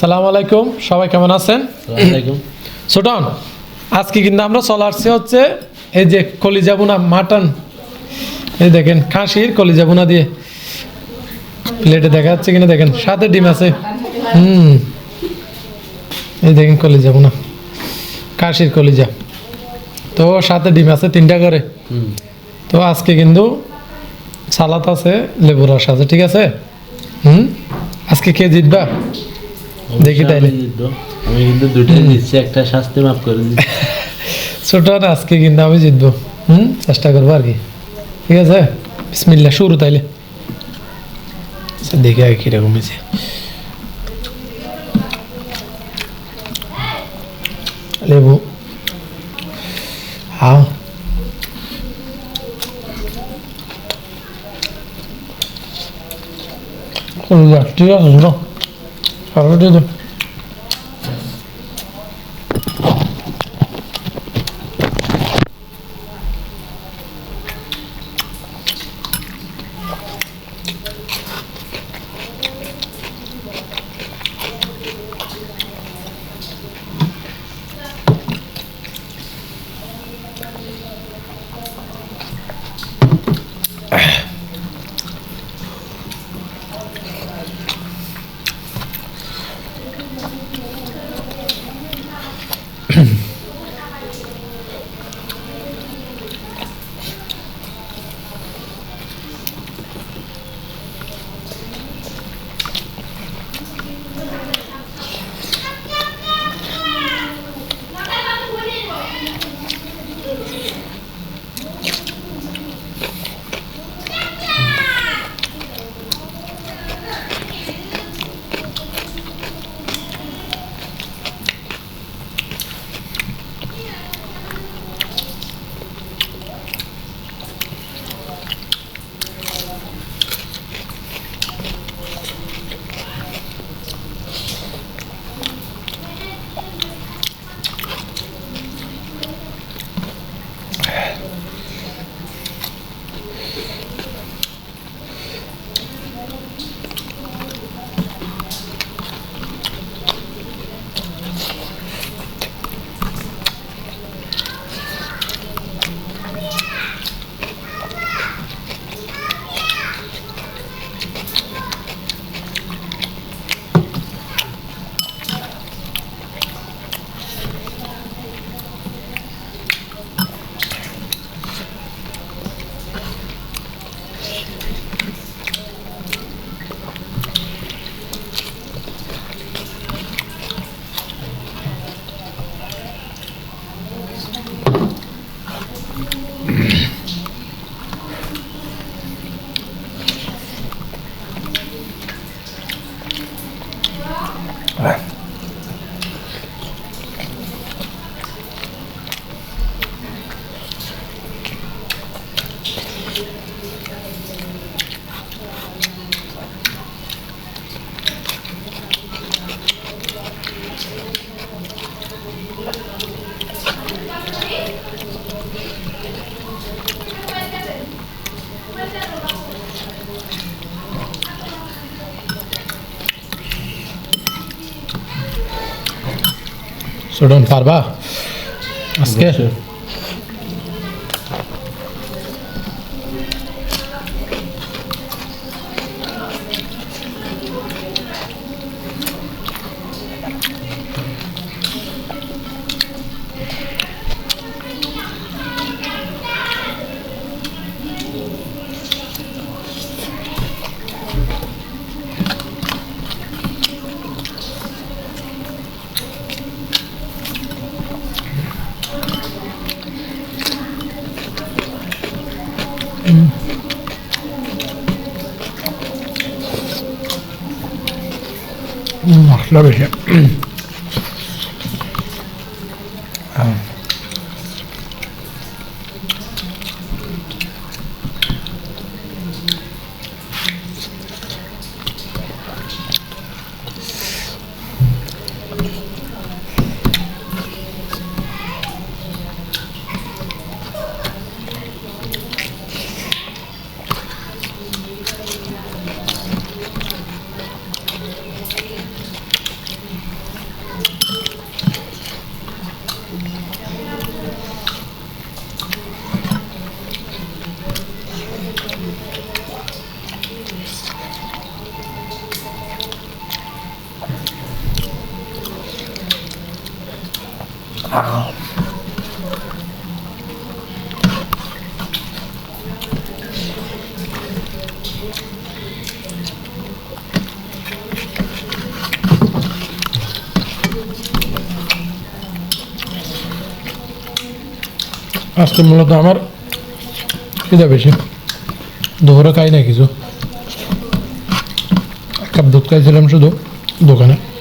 সালাম আলাইকুম সবাই কেমন আছেন? সুটন আজকে কিন্তু আমরা চলে আসছি হচ্ছে এই যে কলিজা বোনা মাটন। এই দেখেন খাসির কলিজা বোনা দিয়ে। প্লেটে দেখা যাচ্ছে কিনা দেখেন সাথে ডিম আছে। হুম। এই দেখেন কলিজা বোনা খাসির কলিজা। তো সাথে ডিম আছে তিনটা করে। তো আজকে কিন্তু সালাদ আছে লেবুর রস আছে ঠিক আছে? হুম? আজকে কে জিতবা? দেখি অবশ্যই তাইলে। আমি জিতবো। আমি কিন্তু দুটোই দিচ্ছি একটা শাস্তি মাফ করে দিচ্ছি। ছোট না আজকে কিন্তু আমি জিতবো। হুম? চেষ্টা করব আর কি। ঠিক আছে? বিসমিল্লা শুরু তাইলে। আচ্ছা, দেখি আগে কীরকম হয়েছে। লেবু। হাও। কলিজা, ঠিক আছে শোনো আরও ছোটন পারবা আজকে? love it here. um, আজকে মূলত আমার খিদে বেশি। দুপুরে খাই না কিছু। এক কাপ দুধ খাইছিলাম শুধু দোকানে।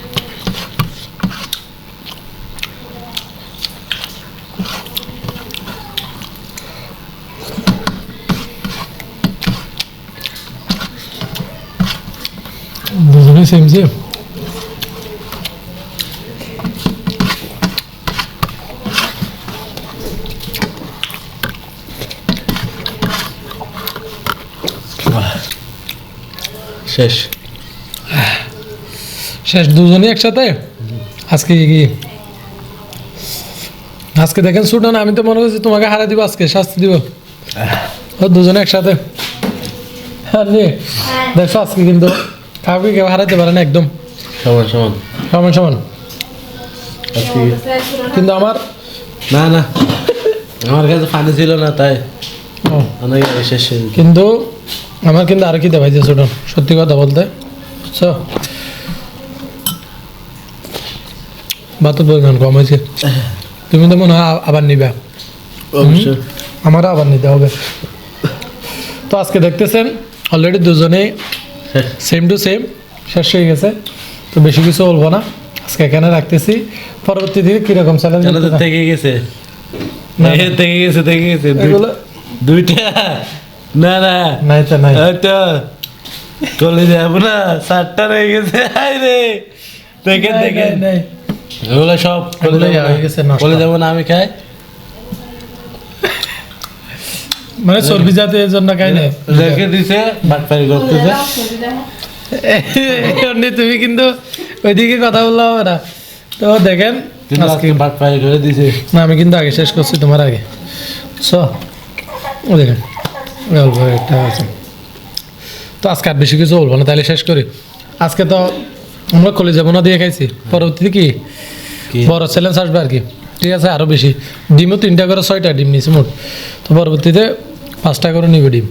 সেম সেম শেষ। শেষ দুজনই একসাথে? আজকে কি আজকে দেখেন শুটো না আমি তো মনে করছি তোমাকে হারা দিব আজকে শাস্তি দিব। ও দুজনে একসাথে। হ্যাঁ। দেখো আজকে কিন্তু কাউকে কেউ হারাতে পারে না একদম। সমান সমান। সমান সমান। কিন্তু আমার না না। আমার কাছে পানি ছিল না তাই অনেক শেষ কিন্তু আমার কিন্তু আর কি দেখাইছে সত্যি কথা বলতে। বুঝছ? বাতুর পরিমাণ কম হয়েছে। তুমি তো মনে হয় আবার নিবা। আমারও আবার নিতে হবে। তো আজকে দেখতেছেন অলরেডি দুজনেই। সেম টু সেম শেষ হয়ে গেছে। তো বেশি কিছু বলব না। আজকে এখানে রাখতেছি। পরবর্তী দিকে কীরকম চ্যালেঞ্জ থেকে গেছে। থেকে গেছে থেকে গেছে। দুই- দুইটা। না না। নাই তো নাই তো। চলে যাব না। সাতটা রয়ে গেছে। হাই রে। দেখেন দেখেন। এগুলো সব। বলে যাব না আমি খাই। মানে চর্বি জাতীয় এর জন্য খাই নাই। রেখে দিছে বাটপারি করতেছে। তুমি কিন্তু ওইদিকে কথা বললে হবে না। তো দেখেন আজকে বাটপারি করে দিছে। না আমি কিন্তু আগে শেষ করছি তোমার আগে। সো ও দেখেন অল্প একটা আছে। তো আজকে আর বেশি কিছু বলব না তাহলে শেষ করি। আজকে তো আমরা কলেজে বোনা দিয়ে খাইছি। পরবর্তীতে কি? কি? বড় চ্যালেঞ্জ আসবে আর কি। ঠিক আছে আরও বেশি। ডিমও তিনটা করে ছয়টা ডিম নিয়েছি মোট। তো পরবর্তীতে পাঁচটা করে নিবে ডিম।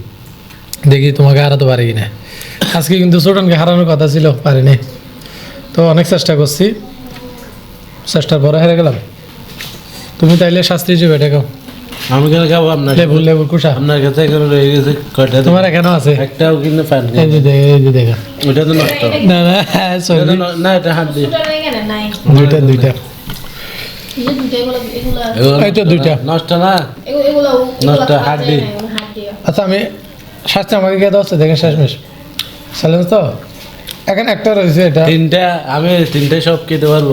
দেখি তোমাকে হারাতে পারি কিনা। আজকে কিন্তু ছোটনকে হারানোর কথা ছিল পারিনি। তো অনেক চেষ্টা করছি। চেষ্টার পরে হেরে গেলাম। তুমি তাইলে শাস্তি হিসেবে এটা খাও। আমি কেন খাব আপনার লেবুর লেবুর কুসা। আপনার কাছে এখানে রয়ে গেছে কয়টা তোমার এখানেও আছে। একটাও কিনে পান এই যে দে- এই যে দেখা। ওটা তো নষ্ট। না না এটা না এটা হাত দিয়ে। দুইটা দুইটা। এই তো দুইটা। নষ্ট না? এগুলো এগুলো নষ্ট, হাড্ডি। হাড্ডি আচ্ছা আমি শাস্তি আমাকে কে দেওয়া দেখেন শেষমেশ। চ্যালেঞ্জ তো? এখন একটা রয়েছে এটা। তিনটা আমি তিনটে সব খেতে পারব?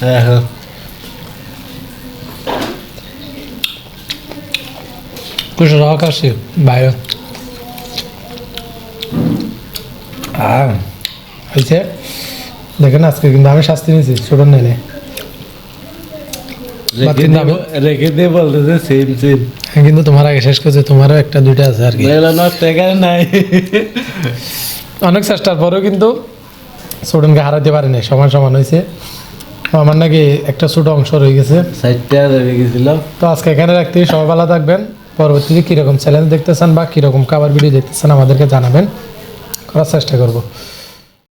হ্যাঁ হ্যাঁ। কুসা রক আসছে বাইরে। আর হয়েছে। দেখেন আজকে কিন্তু আমি শাস্তি নিয়েছি ছোট নেলে রেখে দিয়ে বলতেছে সেম সেম কিন্তু তোমার আগে শেষ করছে তোমারও একটা দুইটা আছে আর কি। নাই। অনেক চেষ্টার পরেও কিন্তু স্টুডেন্টকে হারাতে পারেনি সমান সমান হয়েছে। আমার নাকি একটা ছোট অংশ রয়ে গেছে। সাইডটা রয়ে গেছিল। তো আজকে এখানে রাখতে সবাই ভালো থাকবেন। পরবর্তীতে কীরকম চ্যালেঞ্জ দেখতেছেন বা কীরকম খাবার ভিডিও দেখতেছেন আমাদেরকে জানাবেন। করার চেষ্টা করব।